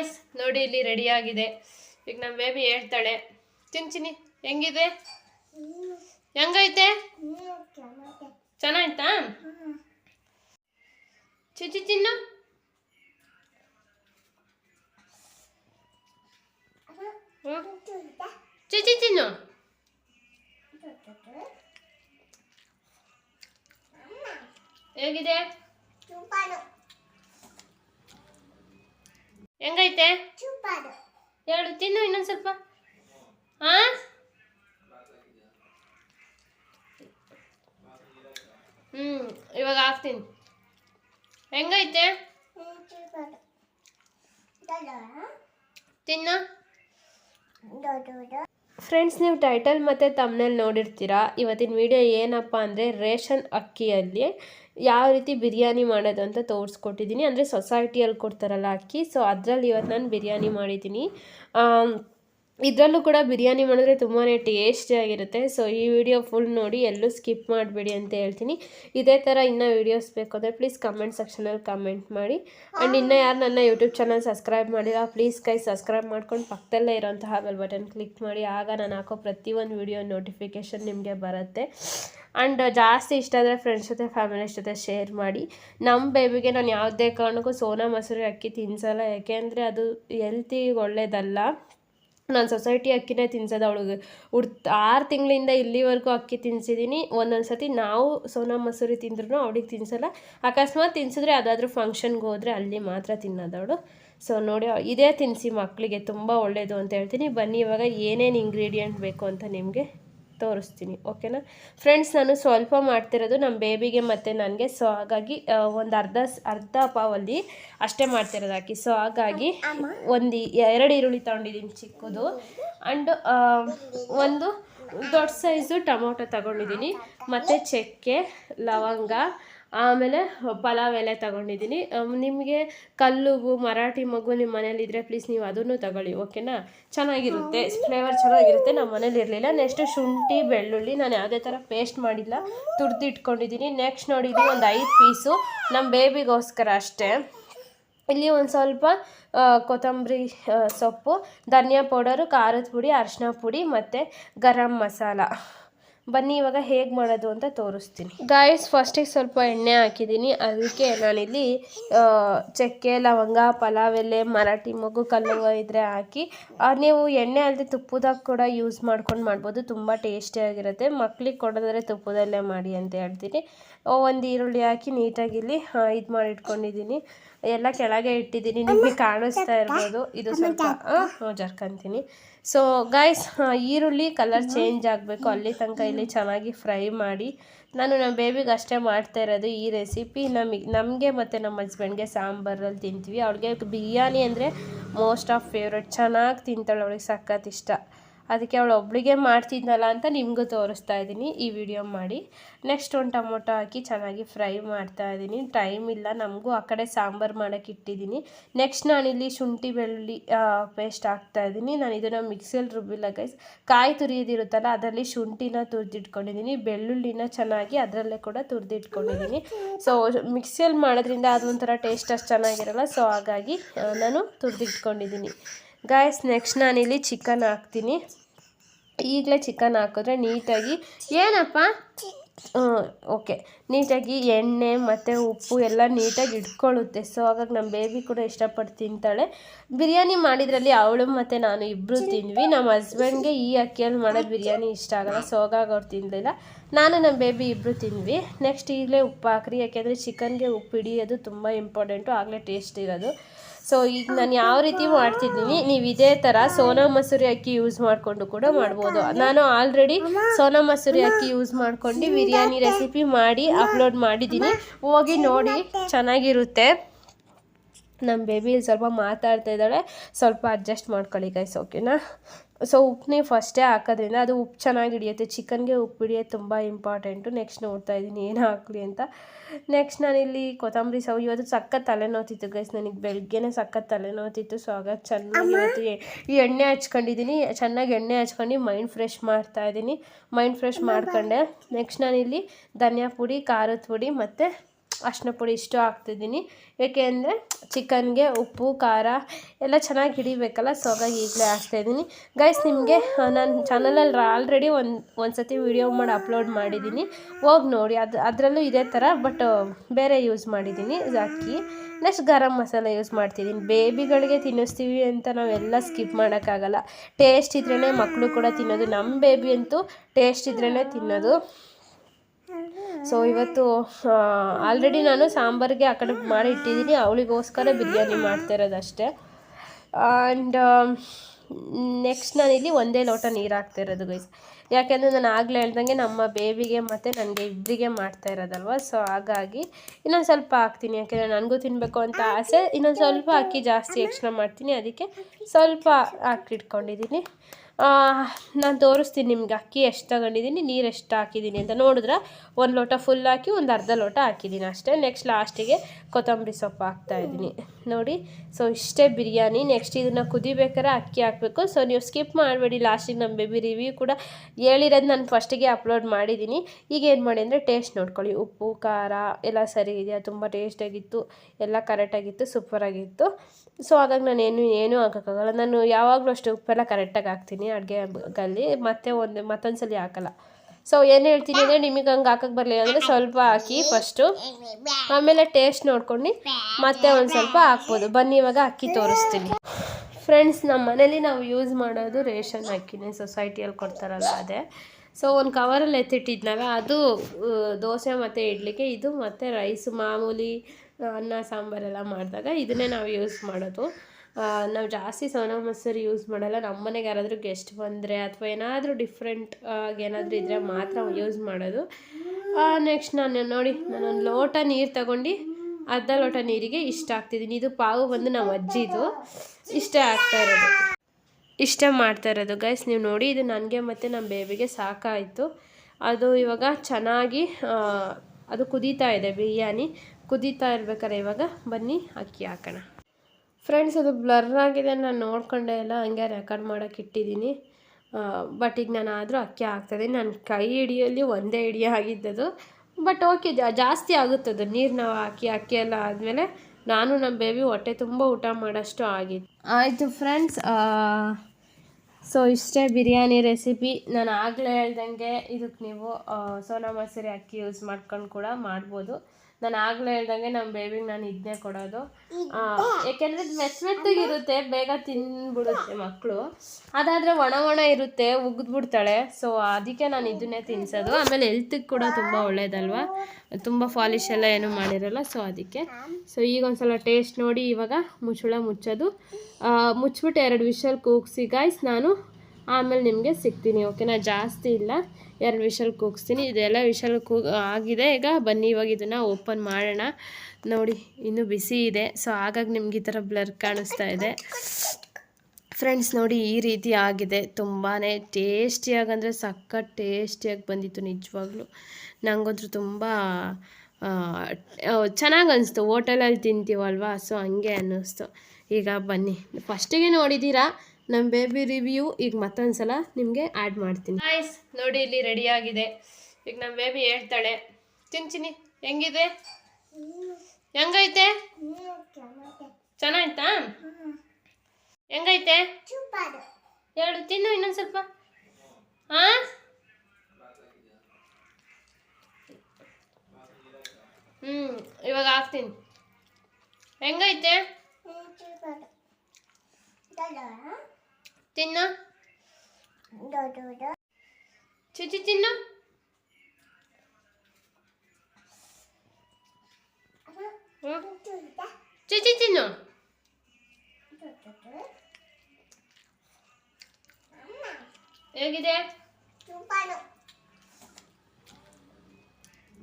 Guys ನೋಡಿ ಇಲ್ಲಿ ready ಆಗಿದೆ. ಈಗ ನಮ್ಮ ಬೇಬಿ ಹೇಳ್ತಾಳೆ ತಿನ್ಚಿನಿ ಹೆಂಗಿದೆ? ಹೆಂಗೈತೆ? ಚೆನ್ನಾಯ್ತಾ? ಚಿಚಿ ತಿನ್ನು? ಚಿಚಿ ತಿನ್ನು ಹೇಗಿದೆ? ಹೆಂಗೈತೆ? ಹೇಳು ತಿನ್ನು ಇನ್ನೊಂದು ಸ್ವಲ್ಪ. ಹಾ ಹ್ಞೂ ಇವಾಗ ಹಾಕ್ತೀನಿ. ಹೆಂಗೈತೆ? ತಿನ್ನು. ಫ್ರೆಂಡ್ಸ್, ನೀವು ಟೈಟಲ್ ಮತ್ತು ತಮ್ಮನಲ್ಲಿ ನೋಡಿರ್ತೀರಾ? ಇವತ್ತಿನ ವಿಡಿಯೋ ಏನಪ್ಪ ಅಂದರೆ ರೇಷನ್ ಅಕ್ಕಿಯಲ್ಲಿ ಯಾವ ರೀತಿ ಬಿರಿಯಾನಿ ಮಾಡೋದು ಅಂತ ತೋರಿಸ್ಕೊಟ್ಟಿದ್ದೀನಿ. ಅಂದರೆ ಸೊಸೈಟಿಯಲ್ಲಿ ಕೊಡ್ತಾರಲ್ಲ ಅಕ್ಕಿ. ಸೊ ಅದರಲ್ಲಿ ಇವತ್ತು ನಾನು ಬಿರಿಯಾನಿ ಮಾಡಿದ್ದೀನಿ. ಇದರಲ್ಲೂ ಕೂಡ ಬಿರಿಯಾನಿ ಮಾಡಿದ್ರೆ ತುಂಬಾ ಟೇಸ್ಟಿಯಾಗಿರುತ್ತೆ ಸೊ ಈ ವಿಡಿಯೋ ಫುಲ್ ನೋಡಿ ಎಲ್ಲೂ ಸ್ಕಿಪ್ ಮಾಡಬೇಡಿ ಅಂತ ಹೇಳ್ತೀನಿ. ಇದೇ ಥರ ಇನ್ನೂ ವೀಡಿಯೋಸ್ ಅಂದರೆ ಪ್ಲೀಸ್ ಕಮೆಂಟ್ ಸೆಕ್ಷನಲ್ಲಿ ಕಮೆಂಟ್ ಮಾಡಿ. ಆ್ಯಂಡ್ ಇನ್ನೂ ಯಾರು ನನ್ನ ಯೂಟ್ಯೂಬ್ ಚಾನಲ್ ಸಬ್ಸ್ಕ್ರೈಬ್ ಮಾಡಿಲ್ಲ ಪ್ಲೀಸ್ ಕೈ ಸಬ್ಸ್ಕ್ರೈಬ್ ಮಾಡ್ಕೊಂಡು ಪಕ್ಕದಲ್ಲೇ ಇರೋಂತಹ ಬೆಲ್ ಬಟನ್ ಕ್ಲಿಕ್ ಮಾಡಿ. ಆಗ ನಾನು ಹಾಕೋ ಪ್ರತಿಯೊಂದು ವೀಡಿಯೋ ನೋಟಿಫಿಕೇಷನ್ ನಿಮಗೆ ಬರುತ್ತೆ. ಆ್ಯಂಡ್ ಜಾಸ್ತಿ ಇಷ್ಟ ಆದರೆ ಫ್ರೆಂಡ್ಸ್ ಜೊತೆ ಫ್ಯಾಮಿಲಿ ಜೊತೆ ಶೇರ್ ಮಾಡಿ. ನಮ್ಮ ಬೇಬಿಗೆ ನಾನು ಯಾವುದೇ ಕಾರಣಕ್ಕೂ ಸೋನಾ, ಮೊಸರು, ಅಕ್ಕಿ ತಿನ್ಸಲ್ಲ. ಯಾಕೆಂದರೆ ಅದು ಹೆಲ್ತಿಗೆ ಒಳ್ಳೇದಲ್ಲ. ನಾನು ಸೊಸೈಟಿ ಅಕ್ಕಿನೇ ತಿನ್ಸೋದು ಅವಳಿಗೆ. ಉಡ್ ಆರು ತಿಂಗಳಿಂದ ಇಲ್ಲಿವರೆಗೂ ಅಕ್ಕಿ ತಿನ್ಸಿದ್ದೀನಿ. ಒಂದೊಂದು ಸತಿ ನಾವು ಸೋನಾ ಮಸೂರಿ ತಿಂದ್ರೂ ಅವಳಿಗೆ ತಿನ್ಸಲ್ಲ. ಅಕಸ್ಮಾತ್ ತಿನ್ಸಿದ್ರೆ ಯಾವುದಾದ್ರೂ ಫಂಕ್ಷನ್ಗೆ ಹೋದರೆ ಅಲ್ಲಿ ಮಾತ್ರ ತಿನ್ನೋದವಳು ಸೊ ನೋಡಿ, ಇದೇ ತಿನ್ನಿಸಿ ಮಕ್ಕಳಿಗೆ. ತುಂಬ ಒಳ್ಳೆಯದು ಅಂತ ಹೇಳ್ತೀನಿ. ಬನ್ನಿ, ಇವಾಗ ಏನೇನು ಇಂಗ್ರೀಡಿಯೆಂಟ್ ಬೇಕು ಅಂತ ನಿಮಗೆ. ತೋರಿಸ್ತೀನಿ ಓಕೆನಾ ಫ್ರೆಂಡ್ಸ್ ನಾನು ಸ್ವಲ್ಪ ಮಾಡ್ತಿರೋದು ನಮ್ಮ ಬೇಬಿಗೆ ಮತ್ತು ನನಗೆ ಸೊ ಹಾಗಾಗಿ ಒಂದು ಅರ್ಧ ಅರ್ಧ ಪಾವಲ್ಲಿ ಅಷ್ಟೇ ಮಾಡ್ತಿರೋದು ಹಾಕಿ ಸೊ ಹಾಗಾಗಿ ಒಂದು ಎರಡು ಈರುಳ್ಳಿ ತೊಗೊಂಡಿದ್ದೀನಿ ಚಿಕ್ಕದು. ಆ್ಯಂಡ್ ಒಂದು ದೊಡ್ಡ ಸೈಜು ಟೊಮೊಟೊ ತಗೊಂಡಿದ್ದೀನಿ, ಮತ್ತು ಚಕ್ಕೆ, ಲವಂಗ ಆಮೇಲೆ ಪಲಾವ್ ಎಲೆ ತಗೊಂಡಿದ್ದೀನಿ. ನಿಮಗೆ ಕಲ್ಲುಗು ಮರಾಠಿ ಮಗು ನಿಮ್ಮ ಮನೇಲಿದ್ದರೆ ಪ್ಲೀಸ್ ನೀವು ಅದನ್ನು ತಗೊಳ್ಳಿ ಓಕೆನಾ ಚೆನ್ನಾಗಿರುತ್ತೆ. ಫ್ಲೇವರ್ ಚೆನ್ನಾಗಿರುತ್ತೆ. ನಮ್ಮ ಮನೇಲಿ ಇರಲಿಲ್ಲ. ನೆಕ್ಸ್ಟು ಶುಂಠಿ ಬೆಳ್ಳುಳ್ಳಿ ನಾನು ಯಾವುದೇ ಥರ ಪೇಸ್ಟ್ ಮಾಡಿಲ್ಲ. ತುರ್ದು ಇಟ್ಕೊಂಡಿದ್ದೀನಿ. ನೆಕ್ಸ್ಟ್ ನೋಡಿ ಇದು ಒಂದು ಐದು ಪೀಸು ನಮ್ಮ ಬೇಬಿಗೋಸ್ಕರ ಅಷ್ಟೇ. ಇಲ್ಲಿ ಒಂದು ಸ್ವಲ್ಪ ಕೊತ್ತಂಬರಿ ಸೊಪ್ಪು ಧನಿಯಾ ಪೌಡರು ಖಾರದ ಪುಡಿ ಅರಿಶಿನ ಪುಡಿ ಮತ್ತು ಗರಂ ಮಸಾಲ. ಬನ್ನಿ, ಇವಾಗ ಹೇಗೆ ಮಾಡೋದು ಅಂತ ತೋರಿಸ್ತೀನಿ. ಗಾಯಸ್ ಫಸ್ಟಿಗೆ ಸ್ವಲ್ಪ ಎಣ್ಣೆ ಹಾಕಿದ್ದೀನಿ. ಅದಕ್ಕೆ ನಾನಿಲ್ಲಿ ಚಕ್ಕೆ, ಲವಂಗ, ಪಲಾವ್ ಎಲೆ, ಮರಾಠಿ ಮಗು ಕಲ್ಲುವ ಇದ್ರೆ ಹಾಕಿ ನೀವು ಎಣ್ಣೆ ಅಲ್ಲದೆ ತುಪ್ಪದಾಗ ಕೂಡ ಯೂಸ್ ಮಾಡ್ಕೊಂಡು ಮಾಡ್ಬೋದು. ತುಂಬ ಟೇಸ್ಟಿಯಾಗಿರುತ್ತೆ ಮಕ್ಳಿಗೆ ಕೊಡೋದಾದ್ರೆ ತುಪ್ಪದಲ್ಲೇ ಮಾಡಿ ಅಂತ ಹೇಳ್ತೀನಿ. ಒಂದು ಈರುಳ್ಳಿ ಹಾಕಿ ನೀಟಾಗಿ ಇಲ್ಲಿ ಇದು ಮಾಡಿ ಇಟ್ಕೊಂಡಿದ್ದೀನಿ ಎಲ್ಲ ಕೆಳಗೆ ಇಟ್ಟಿದ್ದೀನಿ ನಿಮಗೆ ಕಾಣಿಸ್ತಾ ಇರ್ಬೋದು. ಇದು ಸ್ವಲ್ಪ ಜರ್ಕೊಂತೀನಿ ಸೊ ಗಾಯ್ಸ್ ಈರುಳ್ಳಿ ಕಲರ್ ಚೇಂಜ್ ಆಗಬೇಕು. ಅಲ್ಲಿ ತನಕ ಇಲ್ಲಿ ಚೆನ್ನಾಗಿ ಫ್ರೈ ಮಾಡಿ. ನಾನು ನಮ್ಮ ಬೇಬಿಗೆ ಅಷ್ಟೇ ಮಾಡ್ತಾ ಇರೋದು ಈ ರೆಸಿಪಿ ನಮಗೆ ನಮಗೆ ಮತ್ತು ನಮ್ಮ ಹಸ್ಬೆಂಡ್ಗೆ ಸಾಂಬಾರಲ್ಲಿ ತಿಂತೀವಿ. ಅವ್ಳಿಗೆ ಬಿರಿಯಾನಿ ಅಂದರೆ ಮೋಸ್ಟ್ ಆಫ್ ಫೇವ್ರೆಟ್ ಚೆನ್ನಾಗಿ ತಿಂತಾಳೆ ಅವಳಿಗೆ ಸಖತ್ ಇಷ್ಟ. ಅದಕ್ಕೆ ಅವಳು ಒಬ್ಳಿಗೆ ಮಾಡ್ತಿದ್ನಲ್ಲ ಅಂತ ನಿಮಗೂ ತೋರಿಸ್ತಾ ಇದ್ದೀನಿ. ಈ ವಿಡಿಯೋ ಮಾಡಿ. ನೆಕ್ಸ್ಟ್ ಒಂದು ಟೊಮೊಟೊ ಹಾಕಿ ಚೆನ್ನಾಗಿ ಫ್ರೈ ಮಾಡ್ತಾ ಇದ್ದೀನಿ. ಟೈಮ್ ಇಲ್ಲ, ನಮಗೂ ಆ ಕಡೆ ಸಾಂಬಾರು ಮಾಡೋಕ್ಕೆ ಇಟ್ಟಿದ್ದೀನಿ. ನೆಕ್ಸ್ಟ್ ನಾನಿಲ್ಲಿ ಶುಂಠಿ ಬೆಳ್ಳುಳ್ಳಿ ಪೇಸ್ಟ್ ಹಾಕ್ತಾ ಇದ್ದೀನಿ. ನಾನು ಇದನ್ನು ಮಿಕ್ಸಿಯಲ್ಲಿ ರುಬ್ಬಿಲ್ಲ ಗೈಸ್ ಕಾಯಿ ತುರಿಯೋದಿರುತ್ತಲ್ಲ ಅದರಲ್ಲಿ ಶುಂಠಿನ ತುರಿದಿಟ್ಕೊಂಡಿದ್ದೀನಿ. ಬೆಳ್ಳುಳ್ಳಿನ ಚೆನ್ನಾಗಿ ಅದರಲ್ಲೇ ಕೂಡ ತುರಿದಿಟ್ಕೊಂಡಿದ್ದೀನಿ. ಸೊ ಮಿಕ್ಸಿಯಲ್ಲಿ ಮಾಡೋದ್ರಿಂದ ಅದೊಂಥರ ಟೇಸ್ಟ್ ಅಷ್ಟು ಚೆನ್ನಾಗಿರಲ್ಲ. ಸೊ ಹಾಗಾಗಿ ನಾನು ತುರಿದಿಟ್ಕೊಂಡಿದ್ದೀನಿ. ಗಾಯಸ್ ನೆಕ್ಸ್ಟ್ ನಾನಿಲ್ಲಿ ಚಿಕನ್ ಹಾಕ್ತೀನಿ. ಈಗಲೇ ಚಿಕನ್ ಹಾಕಿದ್ರೆ ನೀಟಾಗಿ ಏನಪ್ಪ? ಓಕೆ. ನೀಟಾಗಿ ಎಣ್ಣೆ ಮತ್ತು ಉಪ್ಪು ಎಲ್ಲ ನೀಟಾಗಿ ಇಟ್ಕೊಳ್ಳುತ್ತೆ. ಸೊ ಹಾಗಾಗಿ ನಮ್ಮ ಬೇಬಿ ಕೂಡ ಇಷ್ಟಪಟ್ಟು ತಿಂತಾಳೆ. ಬಿರಿಯಾನಿ ಮಾಡಿದ್ರಲ್ಲಿ ಅವಳು ಮತ್ತು ನಾನು ಇಬ್ಬರು ತಿಂದ್ವಿ. ನಮ್ಮ ಹಸ್ಬೆಂಡ್ಗೆ ಈ ಅಕ್ಕಿಯಲ್ಲಿ ಮಾಡೋ ಬಿರಿಯಾನಿ ಇಷ್ಟ ಆಗಲ್ಲ. ಸೊ ಹಾಗಾಗಿ ಅವ್ರು ತಿನ್ನಲಿಲ್ಲ ನಾನು ನಮ್ಮ ಬೇಬಿ ಇಬ್ಬರು ತಿಂದ್ವಿ. ನೆಕ್ಸ್ಟ್ ಈಗಲೇ ಉಪ್ಪು ಹಾಕ್ರಿ. ಯಾಕೆಂದರೆ ಚಿಕನ್ಗೆ ಉಪ್ಪು ಹಿಡಿಯೋದು ತುಂಬ ಇಂಪಾರ್ಟೆಂಟು ಆಗಲೇ ಟೇಸ್ಟ್ ಇರೋದು. ಸೊ ಈಗ ನಾನು ಯಾವ ರೀತಿ ಮಾಡ್ತಿದ್ದೀನಿ, ನೀವು ಇದೇ ಥರ ಸೋನಾ ಮಸೂರಿ ಅಕ್ಕಿ ಯೂಸ್ ಮಾಡಿಕೊಂಡು ಕೂಡ ಮಾಡ್ಬೋದು. ನಾನು ಆಲ್ರೆಡಿ ಸೋನಾ ಮಸೂರಿ ಅಕ್ಕಿ ಯೂಸ್ ಮಾಡ್ಕೊಂಡು ಬಿರಿಯಾನಿ ರೆಸಿಪಿ ಮಾಡಿ ಅಪ್ಲೋಡ್ ಮಾಡಿದ್ದೀನಿ. ಹೋಗಿ ನೋಡಿ, ಚೆನ್ನಾಗಿರುತ್ತೆ. ನಮ್ಮ ಬೇಬಿ ಸ್ವಲ್ಪ ಮಾತಾಡ್ತಾ ಇದ್ದಾಳೆ. ಸ್ವಲ್ಪ ಅಡ್ಜಸ್ಟ್ ಮಾಡ್ಕೊಳ್ಳಿ ಗೈಸ್ ಓಕೆನಾ ಸೊ ಉಪ್ಪನ್ನೇ ಫಸ್ಟೇ ಹಾಕೋದ್ರಿಂದ ಅದು ಉಪ್ಪು ಚೆನ್ನಾಗಿ ಹಿಡಿಯುತ್ತೆ. ಚಿಕನ್ಗೆ ಉಪ್ಪು ಹಿಡಿಯೋದು ತುಂಬ ಇಂಪಾರ್ಟೆಂಟು ನೆಕ್ಸ್ಟ್ ನೋಡ್ತಾ ಇದ್ದೀನಿ ಏನು ಹಾಕಲಿ ಅಂತ. ನೆಕ್ಸ್ಟ್ ನಾನಿಲ್ಲಿ ಕೊತ್ತಂಬರಿ ಸೌ ಇವತ್ತು ಸಖತ್ ತಲೆನೋತಿತ್ತು ಗೈಸ್ ನನಗೆ. ಬೆಳಗ್ಗೆನೇ ಸಖತ್ ತಲೆನೋತಿತ್ತು ಸೊ ಹಾಗಾಗಿ ಚೆನ್ನಾಗಿ ಇವತ್ತು ಈ ಎಣ್ಣೆ ಹಚ್ಕೊಂಡಿದ್ದೀನಿ ಚೆನ್ನಾಗಿ ಎಣ್ಣೆ ಹಚ್ಕೊಂಡು ಮೈಂಡ್ ಫ್ರೆಶ್ ಮಾಡ್ತಾ ಇದ್ದೀನಿ ಮೈಂಡ್ ಫ್ರೆಶ್ ಮಾಡ್ಕೊಂಡೆ. ನೆಕ್ಸ್ಟ್ ನಾನಿಲ್ಲಿ ಧನಿಯಾ ಪುಡಿ ಖಾರದ ಪುಡಿ ಮತ್ತು ಅರಿಶಿನ ಪುಡಿ ಇಷ್ಟು ಹಾಕ್ತಿದ್ದೀನಿ ಏಕೆ ಅಂದರೆ ಚಿಕನ್ಗೆ ಉಪ್ಪು, ಖಾರ ಎಲ್ಲ ಚೆನ್ನಾಗಿ ಹಿಡಿಬೇಕಲ್ಲ ಸೊ ಹಾಗಾಗಿ ಈಗಲೇ ಹಾಕ್ತಾಯಿದ್ದೀನಿ ಗೈಸ್ ನಿಮಗೆ ನನ್ನ ಚಾನಲಲ್ಲಿ ಆಲ್ರೆಡಿ ಒಂದು ಒಂದು ಸತಿ ವಿಡಿಯೋ ಮಾಡಿ ಅಪ್ಲೋಡ್ ಮಾಡಿದ್ದೀನಿ. ಹೋಗಿ ನೋಡಿ, ಅದು, ಅದರಲ್ಲೂ ಇದೇ ಥರ ಬಟ್ ಬೇರೆ ಯೂಸ್ ಮಾಡಿದ್ದೀನಿ ಅಕ್ಕಿ ನೆಕ್ಸ್ಟ್ ಗರಂ ಮಸಾಲ ಯೂಸ್ ಮಾಡ್ತಿದ್ದೀನಿ. ಬೇಬಿಗಳಿಗೆ ತಿನ್ನಿಸ್ತೀವಿ ಅಂತ ನಾವೆಲ್ಲ ಸ್ಕಿಪ್ ಮಾಡೋಕ್ಕಾಗಲ್ಲ. ಟೇಸ್ಟ್ ಇದ್ರೇ ಮಕ್ಕಳು ಕೂಡ ತಿನ್ನೋದು. ನಮ್ಮ ಬೇಬಿ ಅಂತೂ ಟೇಸ್ಟ್ ಇದ್ರೇ ತಿನ್ನೋದು. ಸೊ ಇವತ್ತು ಆಲ್ರೆಡಿ ನಾನು ಸಾಂಬಾರಿಗೆ ಆ ಕಡೆ ಮಾಡಿ ಇಟ್ಟಿದ್ದೀನಿ. ಅವಳಿಗೋಸ್ಕರ ಬಿರಿಯಾನಿ ಮಾಡ್ತಾ ಇರೋದು ಅಷ್ಟೇ. ಆ್ಯಂಡ್ ನೆಕ್ಸ್ಟ್ ನಾನಿಲ್ಲಿ ಒಂದೇ ಲೋಟ ನೀರು ಹಾಕ್ತಾ ಇರೋದು ಗೈಸ್ ಯಾಕೆಂದರೆ ನಾನು ಆಗಲೇ ಹೇಳ್ದಂಗೆ ನಮ್ಮ ಬೇಬಿಗೆ ಮತ್ತು ನನಗೆ ಇಬ್ಬರಿಗೆ ಮಾಡ್ತಾ ಇರೋದಲ್ವ? ಸೊ ಹಾಗಾಗಿ ಇನ್ನೊಂದು ಸ್ವಲ್ಪ ಹಾಕ್ತೀನಿ. ಯಾಕೆಂದರೆ ನನಗೂ ತಿನ್ನಬೇಕು ಅಂತ ಆಸೆ. ಇನ್ನೊಂದು ಸ್ವಲ್ಪ ಅಕ್ಕಿ ಜಾಸ್ತಿ ಎಕ್ಸ್ಟ್ರಾ ಮಾಡ್ತೀನಿ. ಅದಕ್ಕೆ ಸ್ವಲ್ಪ ಹಾಕಿಟ್ಕೊಂಡಿದ್ದೀನಿ ನಾನು ತೋರಿಸ್ತೀನಿ ನಿಮ್ಗೆ ಅಕ್ಕಿ ಎಷ್ಟು ತಗೊಂಡಿದ್ದೀನಿ ನೀರು ಎಷ್ಟು ಹಾಕಿದ್ದೀನಿ ಅಂತ. ನೋಡಿದ್ರೆ? ಒಂದು ಲೋಟ ಫುಲ್ ಹಾಕಿ ಒಂದು ಅರ್ಧ ಲೋಟ ಹಾಕಿದ್ದೀನಿ ಅಷ್ಟೇ. ನೆಕ್ಸ್ಟ್ ಲಾಸ್ಟಿಗೆ ಕೊತ್ತಂಬರಿ ಸೊಪ್ಪು ಹಾಕ್ತಾಯಿದ್ದೀನಿ ನೋಡಿ ಸೊ ಇಷ್ಟೇ ಬಿರಿಯಾನಿ. ನೆಕ್ಸ್ಟ್ ಇದನ್ನು ಕುದಿಬೇಕಾದ್ರೆ ಅಕ್ಕಿ ಹಾಕಬೇಕು. ಸೊ ನೀವು ಸ್ಕಿಪ್ ಮಾಡಬೇಡಿ. ಲಾಸ್ಟಿಗೆ ನಮ್ಮ ಬೇಬಿ ರಿವ್ಯೂ ಕೂಡ ಹೇಳಿರೋದು ನಾನು ಫಸ್ಟಿಗೆ ಅಪ್ಲೋಡ್ ಮಾಡಿದ್ದೀನಿ ಈಗ ಏನು ಮಾಡಿ ಅಂದರೆ ಟೇಸ್ಟ್ ನೋಡ್ಕೊಳ್ಳಿ. ಉಪ್ಪು, ಖಾರ ಎಲ್ಲ ಸರಿ ಇದೆಯಾ? ತುಂಬ ಟೇಸ್ಟಾಗಿತ್ತು ಎಲ್ಲ ಕರೆಕ್ಟಾಗಿತ್ತು ಸೂಪರಾಗಿತ್ತು ಸೊ ಹಾಗಾಗಿ ನಾನು ಏನು, ಏನೂ ಹಾಕೋಕ್ಕಾಗಲ್ಲ. ನಾನು ಯಾವಾಗಲೂ ಅಷ್ಟೇ ಉಪ್ಪೆಲ್ಲ ಕರೆಕ್ಟಾಗಿ ಹಾಕ್ತೀನಿ. ಅಡುಗೆಗಲ್ಲಿ ಮತ್ತೆ ಒಂದು ಮತ್ತೊಂದು ಸಲ ಹಾಕಲ್ಲ. ಸೊ ಏನು ಹೇಳ್ತೀನಿ ಅಂದರೆ ನಿಮಗೆ ಹಂಗೆ ಹಾಕಕ್ಕೆ ಬರಲಿಲ್ಲ ಅಂದರೆ ಸ್ವಲ್ಪ ಹಾಕಿ ಫಸ್ಟು ಆಮೇಲೆ ಟೇಸ್ಟ್ ನೋಡ್ಕೊಂಡು ಮತ್ತೆ ಒಂದು ಸ್ವಲ್ಪ ಹಾಕ್ಬೋದು. ಬನ್ನಿ, ಇವಾಗ ಅಕ್ಕಿ ತೋರಿಸ್ತೀನಿ. ಫ್ರೆಂಡ್ಸ್ ನಮ್ಮ ಮನೇಲಿ ನಾವು ಯೂಸ್ ಮಾಡೋದು ರೇಷನ್ ಅಕ್ಕಿನೇ. ಸೊಸೈಟಿಯಲ್ಲಿ ಕೊಡ್ತಾರಲ್ಲ ಅದೇ. ಸೊ ಒಂದು ಕವರಲ್ಲಿ ಎತ್ತಿಟ್ಟಿದ್ನಲ್ಲ, ಅದು ದೋಸೆ ಮತ್ತು ಇಡ್ಲಿಕ್ಕೆ, ಇದು ಮತ್ತು ರೈಸ್ ಮಾಮೂಲಿ ಅನ್ನ, ಸಾಂಬಾರೆಲ್ಲ ಮಾಡಿದಾಗ ಇದನ್ನೇ ನಾವು ಯೂಸ್ ಮಾಡೋದು. ನಾವು ಜಾಸ್ತಿ ಸೋನಾ ಮೊಸರು ಯೂಸ್ ಮಾಡಲ್ಲ. ನಮ್ಮ ಮನೆಗೆ ಯಾರಾದರೂ ಗೆಸ್ಟ್ ಬಂದರೆ ಅಥವಾ ಏನಾದರೂ ಡಿಫ್ರೆಂಟ್ ಏನಾದರೂ ಇದ್ದರೆ ಮಾತ್ರ ಯೂಸ್ ಮಾಡೋದು. ನೆಕ್ಸ್ಟ್ ನಾನು ನೋಡಿ, ನಾನೊಂದು ಲೋಟ ನೀರು ತಗೊಂಡು ಅರ್ಧ ಲೋಟ ನೀರಿಗೆ ಇಷ್ಟ ಆಗ್ತಿದ್ದೀನಿ ಇದು ಪಾವು ಬಂದು ನಮ್ಮ ಅಜ್ಜಿದು. ಇಷ್ಟ ಆಗ್ತಾ ಇರೋದು. ಇಷ್ಟ ಮಾಡ್ತಾ ಇರೋದು. ಗೈಸ್ ನೀವು ನೋಡಿ, ಇದು ನನಗೆ ಮತ್ತು ನಮ್ಮ ಬೇಬಿಗೆ ಸಾಕಾಯಿತು. ಅದು ಇವಾಗ ಚೆನ್ನಾಗಿ ಅದು ಕುದೀತಾ ಇದೆ ಬಿರಿಯಾನಿ. ಕುದೀತಾ ಇರ್ಬೇಕಾದ್ರೆ ಇವಾಗ ಬನ್ನಿ, ಅಕ್ಕಿ ಹಾಕೋಣ. ಫ್ರೆಂಡ್ಸ್, ಅದು ಬ್ಲರ್ ಆಗಿದೆ, ನಾನು ನೋಡ್ಕೊಂಡೆ ಎಲ್ಲ, ಹಂಗೆ ರೆಕಾರ್ಡ್ ಮಾಡೋಕೆ ಇಟ್ಟಿದ್ದೀನಿ. ಬಟ್ ಈಗ ನಾನು ಆದರೂ ಅಕ್ಕಿ ಆಗ್ತದೆ ನನ್ನ ಕೈ ಹಿಡಿಯಲ್ಲಿ ಒಂದೇ ಹಿಡಿಯ ಆಗಿದ್ದದು. ಬಟ್ ಓಕೆ ಜಾಸ್ತಿ ಆಗುತ್ತದು ನೀರು ನಾವು ಹಾಕಿ, ಅಕ್ಕಿ ಎಲ್ಲ ಆದಮೇಲೆ ನಾನು ನಮ್ಮ ಬೇಬಿ ಹೊಟ್ಟೆ ತುಂಬ ಊಟ ಮಾಡೋಷ್ಟು ಆಗಿತ್ತು ಆಯಿತು ಫ್ರೆಂಡ್ಸ್ ಸೊ ಇಷ್ಟೇ ಬಿರಿಯಾನಿ ರೆಸಿಪಿ ನಾನು ಆಗಲೇ ಹೇಳ್ದಂಗೆ ಇದಕ್ಕೆ ನೀವು ಸೋನಾ ಮಸೂರಿ ಅಕ್ಕಿ ಯೂಸ್ ಮಾಡ್ಕೊಂಡು ಕೂಡ ಮಾಡ್ಬೋದು. ನಾನು ಆಗಲೇ ಹೇಳ್ದಂಗೆ ನಮ್ಮ ಬೇಬಿಗೆ ನಾನು ಇದನ್ನೇ ಕೊಡೋದು. ಯಾಕೆಂದರೆ ಮೆತ್ತ ಮೆತ್ತಗಿರುತ್ತೆ ಬೇಗ ತಿನ್ಬಿಡುತ್ತೆ ಮಕ್ಕಳು ಅದಾದ್ರೆ ಒಣ ಒಣ ಇರುತ್ತೆ ಉಗಿದ್ಬಿಡ್ತಾಳೆ. ಸೊ ಅದಕ್ಕೆ ನಾನು ಇದನ್ನೇ ತಿನ್ಸೋದು. ಆಮೇಲೆ ಹೆಲ್ತಿಗೆ ಕೂಡ ತುಂಬ ಒಳ್ಳೇದಲ್ವಾ? ತುಂಬ ಫಾಲಿಶ್ ಎಲ್ಲ ಏನು ಮಾಡಿರಲ್ಲ ಸೊ ಅದಕ್ಕೆ. ಸೊ ಈಗ ಒಂದು ಸಲ ಟೇಸ್ಟ್ ನೋಡಿ ಇವಾಗ ಮುಚ್ಚಳ ಮುಚ್ಚೋದು. ಮುಚ್ಚಿಬಿಟ್ಟು ಎರಡು ವಿಷಲ್ ಕೂಗಿಸಿ ಗಾಯ್ಸ್ ನಾನು ಆಮೇಲೆ ನಿಮಗೆ ಸಿಗ್ತೀನಿ, ಓಕೆನಾ? ಜಾಸ್ತಿ ಇಲ್ಲ. ಎರಡು ವಿಷಲ್ ಕೂಗಿಸ್ತೀನಿ. ಇದೆಲ್ಲ ವಿಷಲ್ ಕೂಗ್ ಆಗಿದೆ. ಈಗ ಬನ್ನಿ, ಇವಾಗ ಇದನ್ನು ಓಪನ್ ಮಾಡೋಣ. ನೋಡಿ, ಇನ್ನೂ ಬಿಸಿ ಇದೆ. ಸೊ ಹಾಗಾಗಿ ನಿಮ್ಗೆ ಈ ಥರ ಬ್ಲರ್ ಕಾಣಿಸ್ತಾ ಇದೆ. ಫ್ರೆಂಡ್ಸ್ ನೋಡಿ, ಈ ರೀತಿ ಆಗಿದೆ. ತುಂಬಾ ಟೇಸ್ಟಿಯಾಗಿ ಅಂದರೆ ಸಖತ್ ಟೇಸ್ಟಿಯಾಗಿ ಬಂದಿತ್ತು ನಿಜವಾಗ್ಲೂ. ನನಗಂತೂ ತುಂಬ ಚೆನ್ನಾಗಿ ಅನಿಸ್ತು. ಹೋಟೆಲಲ್ಲಿ ತಿಂತೀವಲ್ವಾ? ಸೊ ಹಂಗೆ ಅನ್ನಿಸ್ತು. ಈಗ ಬನ್ನಿ. ಫಸ್ಟಿಗೆ ನೋಡಿದ್ದೀರಾ? ನಮ್ಮ ಬೇಬಿ ರಿವ್ಯೂ ಈಗ ಮತ್ತೊಂದು ಸಲ ನಿಮಗೆ ಆ್ಯಡ್ ಮಾಡ್ತೀನಿ. ಆಯ್ಸ್ ನೋಡಿ ಇಲ್ಲಿ ರೆಡಿಯಾಗಿದೆ ಈಗ ನಮ್ಮ ಬೇಬಿ ಹೇಳ್ತಾಳೆ ಚಿಂಚಿನಿ ಹೆಂಗಿದೆ? ಹೆಂಗೈತೆ? ಚೆನ್ನಾಯ್ತಾ? ಹೆಂಗೈತೆ? ಹೇಳು, ತಿನ್ನು ಇನ್ನೊಂದು ಸ್ವಲ್ಪ. ಹಾಂ ಹ್ಞೂ ಇವಾಗ ಹಾಕ್ತೀನಿ. ಹೆಂಗೈತೆ? ಚಿಚಿ ತಿನ್ನು. ಚಿಚಿ ತಿನ್ನು. ಹೇಗಿದೆ?